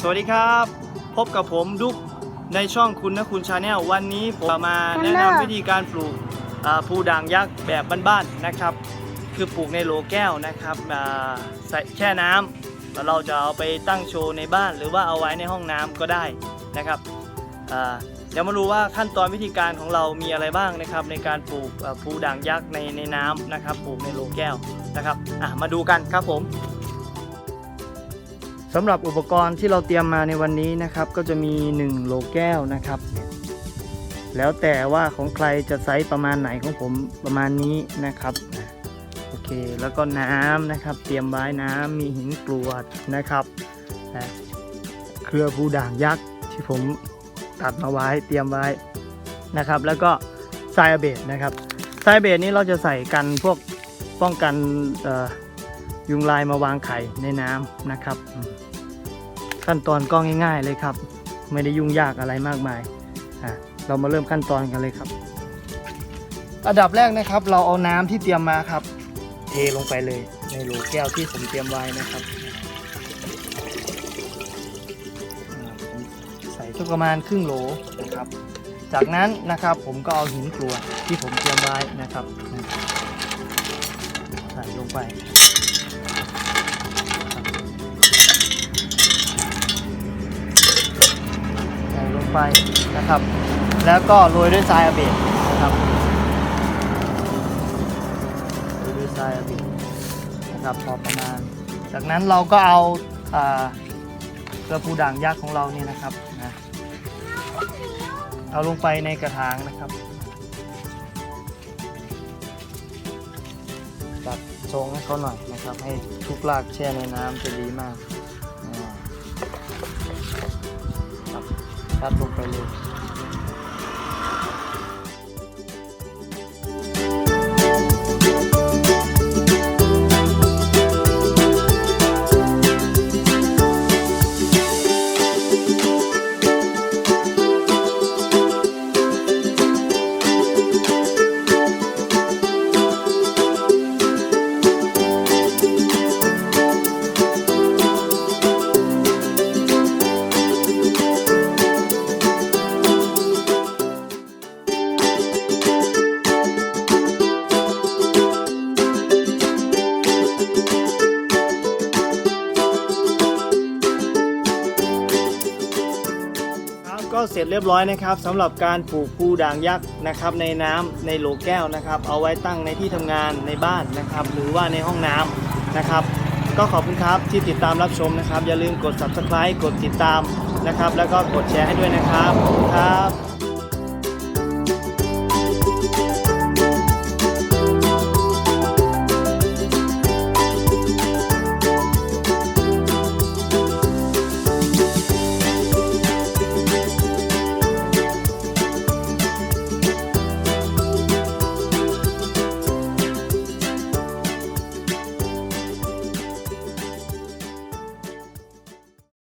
สวัสดีครับ พบกับผมดุ๊กในช่องคุณนะคุณชาแนลวันนี้ผมมาแนะนำวิธีการปลูกอ่าภูด่างยักษ์แบบบ้านๆนะครับ คือปลูกในโหลแก้วนะครับอ่าใส่แช่น้ำแล้วเราจะเอาไปตั้งโชว์ในบ้าน หรือว่าเอาไว้ในห้องน้ำก็ได้นะครับอ่าเดี๋ยวมาดูว่าขั้นตอนวิธีการของเรามีอะไรบ้างนะครับ ในการปลูกอ่าภูด่างยักษ์ในในน้ำนะครับ ปลูกในโหลแก้วนะครับอะมาดูกันครับผม สำหรับอุปกรณ์ที่เราเตรียมมาในวันนี้นะครับ ก็จะมี 1 โลแก้วนะครับ แล้วแต่ว่าของใครจะไซส์ประมาณไหนของผมประมาณนี้นะครับโอเคแล้วก็น้ำนะครับ เตรียมไว้น้ำมีหินกรวดนะครับเครือภูด่างยักษ์ที่ผมตัดมาไว้เตรียมไว้นะครับ แล้วก็ทรายเบดนะครับทรายเบดนี้เราจะใส่กันพวกป้องกันเอ่อ ยุงลายมาวางไข่ในน้ำนะครับ ขั้นตอนก็ง่าย ๆเลยครับ ไม่ได้ยุ่งยากอะไรมากมายอะเรามาเริ่มขั้นตอนกันเลยครับ อันดับแรกนะครับ เราเอาน้ำที่เตรียมมาครับ เทลงไปเลยในโหลแก้วที่ผมเตรียมไว้นะครับใส่สักประมาณครึ่งโหลนะครับ จากนั้นนะครับผมก็เอาหินกรวดที่ผมเตรียมไว้นะครับใส่ลงไป ไปนะครับ แล้วก็โรยด้วยทรายอาเบดนะครับโรยด้วยทรายอาเบดนะครับพอประมาณ จากนั้นเราก็เอาอ่าเกลือปูด่างยักษ์ของเรานี่นะครับนะเอาลงไปในกระถางนะครับตัดทรงให้เขาหน่อยนะครับ ให้ทุกรากแช่ในน้ำจะดีมาก ชัดล ก็เสร็จเรียบร้อยนะครับสำหรับการปลูกภูด่างยักษ์นะครับในน้ำในโหลแก้วนะครับ เอาไว้ตั้งในที่ทำงานในบ้านนะครับ หรือว่าในห้องน้ำนะครับ ก็ขอบคุณครับที่ติดตามรับชมนะครับ อย่าลืมกด subscribe กดติดตามนะครับ แล้วก็กดแชร์ให้ด้วยนะครับขอบคุณครับ